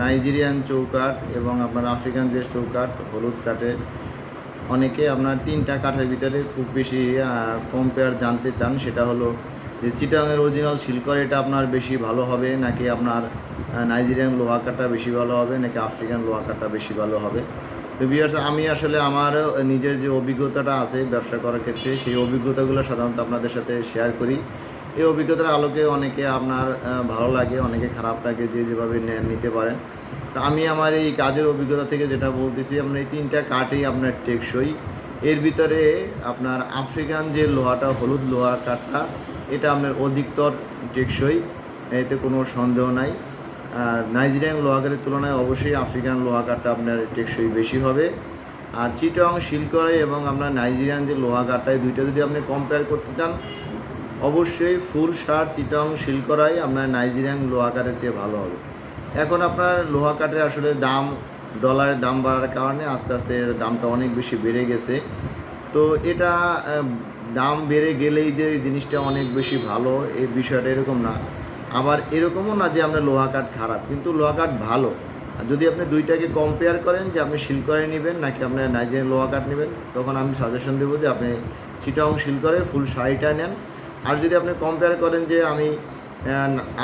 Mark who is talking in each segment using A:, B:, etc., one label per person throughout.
A: Nigerian চৌকাঠ এবং আপনার African যে চৌকাঠ, হলুদ কাঠের, অনেকে আপনার তিনটা কাঠের ভিতরে খুব বেশি কম্পেয়ার জানতে চান। সেটা হলো যে চিটাংয়ের অরিজিনাল শিলকর এটা আপনার বেশি ভালো হবে, নাকি আপনার নাইজেরিয়ান লোহা কাঠটা বেশি ভালো হবে, নাকি আফ্রিকান লোহা কাঠটা বেশি ভালো হবে? তো বিয়ার্স আমি আসলে আমার নিজের যে অভিজ্ঞতাটা আছে ব্যবসা করার ক্ষেত্রে, সেই অভিজ্ঞতাগুলো সাধারণত আপনাদের সাথে শেয়ার করি। এই অভিজ্ঞতার আলোকে অনেকে আপনার ভালো লাগে, অনেকে খারাপ লাগে, যে যেভাবে নিতে পারেন তা আমি আমার এই কাজের অভিজ্ঞতা থেকে যেটা বলতেছি আপনার এই তিনটা কাঠই আপনার টেকসই। এর ভিতরে আপনার আফ্রিকান যে লোহাটা, হলুদ লোহা কাঠটা, এটা আপনার অধিকতর টেকসই, এতে কোনো সন্দেহ নাই। আর নাইজেরিয়ান লোহাকারের তুলনায় অবশ্যই আফ্রিকান লোহা কাঠটা আপনার টেকসই বেশি হবে। আর চিটং শিলকরাই এবং আপনার নাইজেরিয়ান যে লোহা কাঠটা, এই দুইটা যদি আপনি কম্পেয়ার করতে চান অবশ্যই ফুল সার, চিটং, শিলকরাই আপনার নাইজেরিয়ান লোহা কাঠের চেয়ে ভালো হবে। এখন আপনার লোহা কাঠের আসলে দাম ডলারের দাম বাড়ার কারণে আস্তে আস্তে এর দামটা অনেক বেশি বেড়ে গেছে। তো এটা দাম বেড়ে গেলেই যে জিনিসটা অনেক বেশি ভালো এই বিষয়টা এরকম না। আবার এরকমও না যে আপনার লোহা কাঠ খারাপ, কিন্তু লোহা কাঠ ভালো। যদি আপনি দুইটাকে কম্পেয়ার করেন যে আপনি শিলকরে নেবেন নাকি আপনার নাইজেরিয়ান লোহা কাঠ নেবেন, তখন আমি সাজেশন দেবো যে আপনি চিটাং শিলকরে ফুল শাড়িটা নেন। আর যদি আপনি কম্পেয়ার করেন যে আমি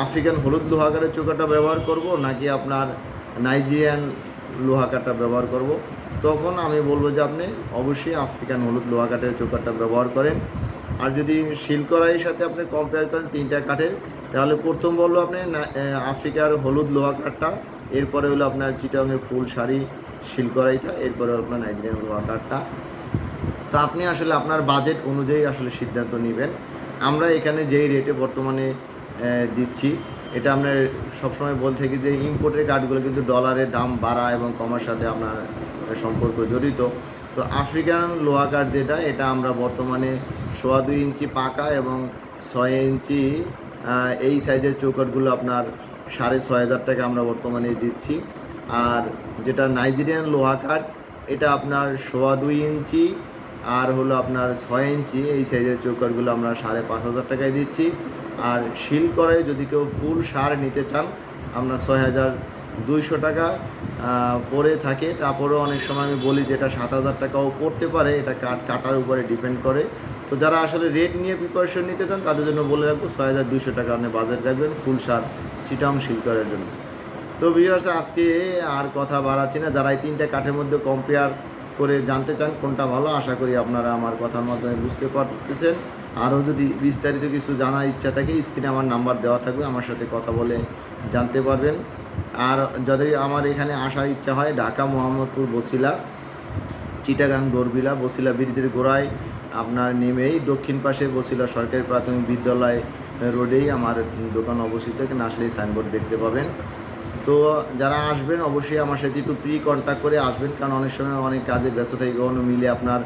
A: আফ্রিকান হলুদ লোহা কাঠের চোকাটা ব্যবহার করব নাকি আপনার নাইজেরিয়ান লোহা কাঠটা ব্যবহার করব, তখন আমি বলব যে আপনি অবশ্যই আফ্রিকান হলুদ লোহা কাঠের চোকারটা ব্যবহার করেন। আর যদি শিলকড়াইয়ের সাথে আপনি কম্পেয়ার করেন তিনটা কাঠের, তাহলে প্রথম বলব আপনি আফ্রিকার হলুদ লোহা কাঠটা এরপরে হলো আপনার চিটাংয়ের ফুল শাড়ি শিলকড়াইটা, এরপরে হলো আপনার নাইজেরিয়ান লোহা কাঠটা তো আপনি আসলে আপনার বাজেট অনুযায়ী আসলে সিদ্ধান্ত নেবেন। আমরা এখানে যেই রেটে বর্তমানে দিচ্ছি, এটা আমরা সবসময় বল থাকি যে ইম্পোর্টের কার্ডগুলো কিন্তু ডলারের দাম বাড়া এবং কমার সাথে আপনার সম্পর্ক জড়িত। তো আফ্রিকান লোহা কার্ড যেটা, এটা আমরা বর্তমানে সোয়া দুই ইঞ্চি পাকা এবং ছয় ইঞ্চি এই সাইজের চৌকাটগুলো আপনার সাড়ে ছয় হাজার টাকা আমরা বর্তমানে দিচ্ছি। আর যেটা নাইজেরিয়ান লোহা কার্ড এটা আপনার সোয়া দুই ইঞ্চি আর হলো আপনার ছয় ইঞ্চি, এই সাইজের চৌকাটগুলো আমরা সাড়ে পাঁচ হাজার টাকায় দিচ্ছি। আর শিল করে যদি কেউ ফুল সার নিতে চান, আমরা ছয় হাজার দুইশো টাকা পরে থাকে। তারপরেও অনেক সময় আমি বলি যেটা সাত হাজার টাকাও পড়তে পারে, এটা কাট, কাটার উপরে ডিপেন্ড করে। তো যারা আসলে রেট নিয়ে প্রিপারেশন নিতে চান, তাদের জন্য বলে রাখব, ছয় হাজার দুইশো টাকা আপনি বাজেট রাখবেন ফুল সার, চিটাং শিলকরের জন্য। তো ভিউয়ার্স আজকে আর কথা বাড়াচ্ছি না। যারা এই তিনটা কাঠের মধ্যে কম্পেয়ার করে জানতে চান কোনটা ভালো, আশা করি আপনারা আমার কথার মাধ্যমে বুঝতে পারতেছেন। আরও যদি বিস্তারিত কিছু জানার ইচ্ছা থাকে, স্ক্রিনে আমার নাম্বার দেওয়া থাকবে, আমার সাথে কথা বলে জানতে পারবেন। আর যদি আমার এখানে আসার ইচ্ছা হয়, ঢাকা মোহাম্মদপুর বসিলা, চিটাগাং ডোরবিলা বসিলা ব্রিজের গোড়ায় আপনার নেমেই দক্ষিণ পাশে বসিলা সরকারি প্রাথমিক বিদ্যালয় রোডেই আমার দোকান অবস্থিত, এখানে আসলেই সাইনবোর্ড দেখতে পাবেন। তো যারা আসবেন, অবশ্যই আমার সাথে একটু প্রি কন্ট্যাক্ট করে আসবেন, কারণ অনেক সময় অনেক কাজে ব্যস্ত থাকে, কখনো মিলে আপনার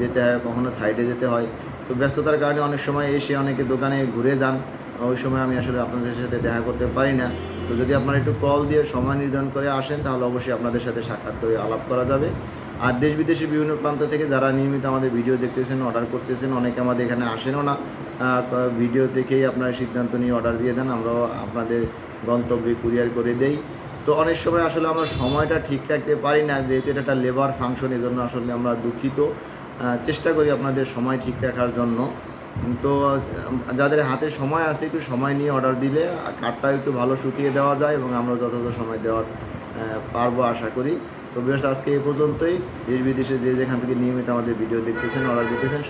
A: যেতে হয়, কখনো সাইডে যেতে হয়। তো ব্যস্ততার কারণে অনেক সময় এসে অনেকে দোকানে ঘুরে যান। ওই সময় আমি আসলে আপনাদের সাথে দেখা করতে পারি না। তো যদি আপনারা একটু কল দিয়ে সময় নির্ধারণ করে আসেন, তাহলে অবশ্যই আপনাদের সাথে সাক্ষাৎ করে আলাপ করা যাবে। আর দেশ বিদেশের বিভিন্ন প্রান্ত থেকে যারা নিয়মিত আমাদের ভিডিও দেখতেছেন অর্ডার করতেছেন, অনেকে আমাদের এখানে আসেনও না। ভিডিও দেখেই আপনারা সিদ্ধান্ত নিয়ে অর্ডার দিয়ে দেন, আমরাও আপনাদের গন্তব্যে কুরিয়ার করে দেই। তো অনেক সময় আসলে আমরা সময়টা ঠিক রাখতে পারি না, যেহেতু এটা একটা লেবার ফাংশন এজন্য আসলে আমরা দুঃখিত। চেষ্টা করি আপনাদের সময় ঠিক রাখার জন্য। তো যাদের হাতে সময় আছে, একটু সময় নিয়ে অর্ডার দিলে কার্ডটা একটু ভালো শুকিয়ে দেওয়া যায় এবং আমরা যথাযথ সময় দেওয়ার পারব আশা করি। তো বিয়ার্স আজকে এই পর্যন্তই। দেশ বিদেশে যে যেখান থেকে নিয়মিত আমাদের ভিডিও দেখতেছেন অর্ডার দিতেছেন